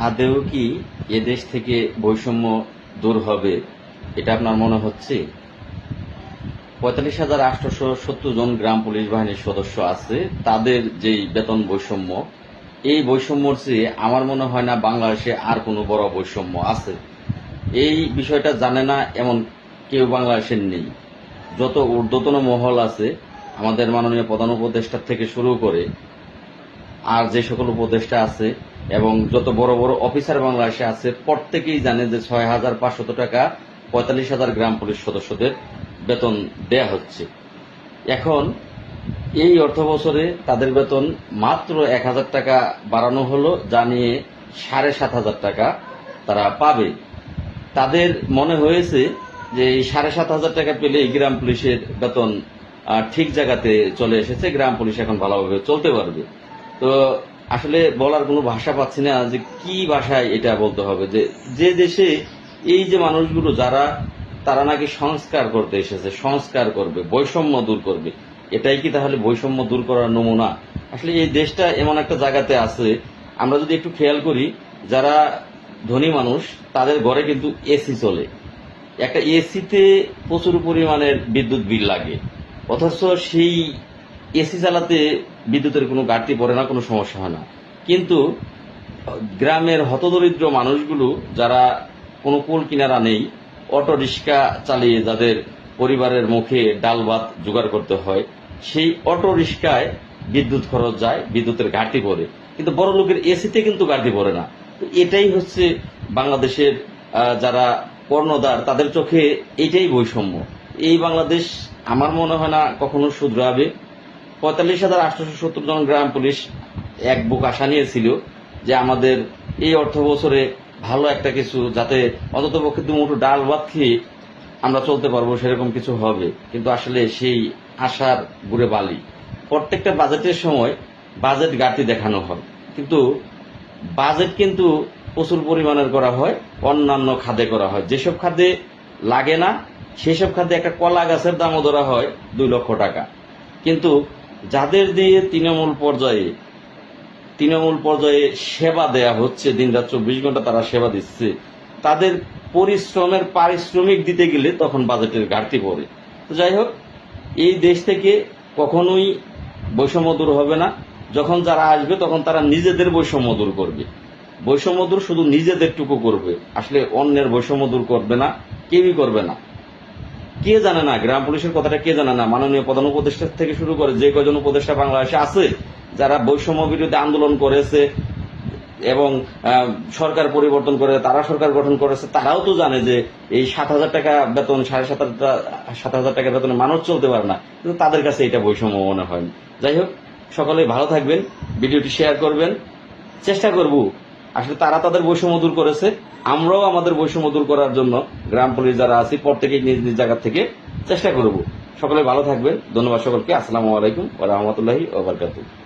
আদেও কি এদেশ থেকে বৈষম্য দূর হবে? এটা আপনার মনে হচ্ছে? পঁয়তাল্লিশ হাজার আটশোশো সত্তর জন গ্রাম পুলিশ বাহিনীর সদস্য আছে। তাদের যেই বেতন বৈষম্য, এই বৈষম্যর চেয়ে আমার মনে হয় না বাংলাদেশে আর কোনো বড় বৈষম্য আছে। এই বিষয়টা জানে না এমন কেউ বাংলাদেশের নেই। যত ঊর্ধ্বতন মহল আছে, আমাদের মাননীয় প্রধান উপদেষ্টার থেকে শুরু করে আর যে সকল উপদেষ্টা আছে এবং যত বড় বড় অফিসার বাংলাদেশে আছে, প্রত্যেকেই জানে যে ছয় হাজার পাঁচশত টাকা পঁয়তাল্লিশ হাজার গ্রাম পুলিশ সদস্যদের বেতন দেয়া হচ্ছে। এখন এই অর্থ বছরে তাদের বেতন মাত্র এক হাজার টাকা বাড়ানো হলো, যা নিয়ে সাড়ে সাত হাজার টাকা তারা পাবে। তাদের মনে হয়েছে যে এই সাড়ে সাত হাজার টাকা পেলে গ্রাম পুলিশের বেতন ঠিক জায়গাতে চলে এসেছে। গ্রাম পুলিশ এখন ভালোভাবে চলতে পারবে। তো আসলে বলার কোনো ভাষা পাচ্ছি না যে কি ভাষায় এটা বলতে হবে, যে যে দেশে এই যে মানুষগুলো যারা, তারা নাকি সংস্কার করতে এসেছে, সংস্কার করবে, বৈষম্য দূর করবে, এটাই কি তাহলে বৈষম্য দূর করার নমুনা? আসলে এই দেশটা এমন একটা জায়গাতে আছে, আমরা যদি একটু খেয়াল করি, যারা ধনী মানুষ, তাদের ঘরে কিন্তু এসি চলে। একটা এসিতে প্রচুর পরিমাণের বিদ্যুৎ বিল লাগে, অথচ সেই এসি চালাতে বিদ্যুতের কোনো ঘাটতি পড়ে না, কোনো সমস্যা হয় না। কিন্তু, গ্রামের হতদরিদ্র মানুষগুলো যারা কোনো কুল কিনারা নেই, অটো রিক্সা চালিয়ে যাদের পরিবারের মুখে ডাল ভাত জোগাড় করতে হয়, সেই অটো রিক্সায় বিদ্যুৎ খরচ যায়, বিদ্যুতের ঘাটতি পড়ে। কিন্তু বড় লোকের এসিতে কিন্তু ঘাটতি পড়ে না। তো এটাই হচ্ছে বাংলাদেশের যারা কর্ণদার তাদের চোখে এটাই বৈষম্য। এই বাংলাদেশ আমার মনে হয় না কখনো শুধরাবে। পঁয়তাল্লিশ হাজার আটশোশো সত্তর জন গ্রাম পুলিশ এক বুক আশা নিয়েছিল যে আমাদের এই অর্থ বছরে ভালো একটা কিছু যাতে অন্তত পক্ষে দুমুঠো ডাল ভাত খেয়ে আমরা চলতে পারব, সেরকম কিছু হবে। কিন্তু আসলে সেই আশার গুড়ে বালি। প্রত্যেকটা বাজেটের সময় বাজেট ঘাটতি দেখানো হয়। কিন্তু বাজেট কিন্তু প্রচুর পরিমাণের করা হয়, অন্যান্য খাদে করা হয়। যেসব খাদে লাগে না, সেসব খাদে একটা কলা গাছের দামও ধরা হয় দুই লক্ষ টাকা। কিন্তু যাদের দিয়ে তৃণমূল পর্যায়ে তৃণমূল পর্যায়ে সেবা দেয়া হচ্ছে দিন রাত চব্বিশ ঘণ্টা তারা সেবা দিচ্ছে, তাদের পরিশ্রমের পারিশ্রমিক দিতে গেলে তখন বাজেটের ঘাটতি পড়ে। তো যাই হোক, এই দেশ থেকে কখনোই বৈষম্য দূর হবে না। যখন যারা আসবে, তখন তারা নিজেদের বৈষম্য দূর করবে। বৈষম্য দূর শুধু নিজেদেরটুকু করবে। আসলে অন্যের বৈষম্য দূর করবে না, কেউই করবে না। কে জানে না? গ্রাম পুলিশের কথাটা কে জানে না? মাননীয় প্রধান উপদেষ্টা থেকে শুরু করে যে কজন উপদেষ্টা বাংলাদেশে আছে, যারা বৈষম্য বিরোধী আন্দোলন করেছে এবং সরকার পরিবর্তন করে তারা সরকার গঠন করেছে, তারাও তো জানে যে এই সাত হাজার টাকা বেতন, সাড়ে সাত হাজার সাত হাজার টাকা বেতনে মানুষ চলতে পারে না। কিন্তু তাদের কাছে এটা বৈষম্য মনে হয় যাই হোক সকলে ভালো থাকবেন, ভিডিওটি শেয়ার করবেন। চেষ্টা করব আসলে তারা তাদের বৈষম্য দূর করেছে। আমরাও আমাদের বৈষম্য দূর করার জন্য গ্রাম পুলিশ যারা আছি, প্রত্যেকেই নিজ নিজ জায়গা থেকে চেষ্টা করব। সকলে ভালো থাকবেন। ধন্যবাদ সকলকে। আসসালামু আলাইকুম ও রহমতুল্লাহি ওয়া বারাকাতুহু।